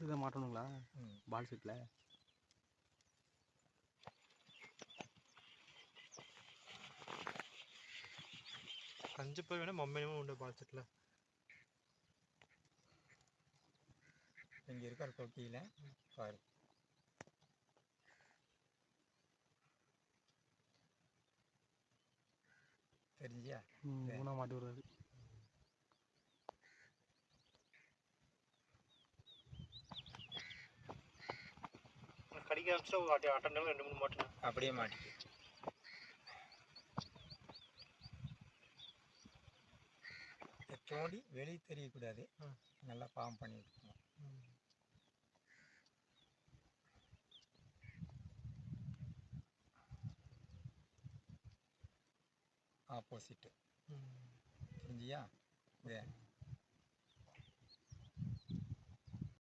இதை மாட்டணுங்களா? பால் செட்டில் கஞ்சி போய் வேணா மொம்மையும் உண்டு பார்த்துட்டுல இங்கே இருக்கிற தொட்டியில். பாரு. தெரிஞ்சியா? ஊனா மாட்டி விடுறாரு கடிக்க ஆரம்பிச்சா அட்டன் ரெண்டு மூணு மாட்டேன். அப்படியே மாட்டிக்கு சோடி வெளியே தெரியக்கூடாது. நல்லா பாம் பண்ணி விட்டுக்கணும். ஆப்போசிட்டு தெரிஞ்சியா? இதே.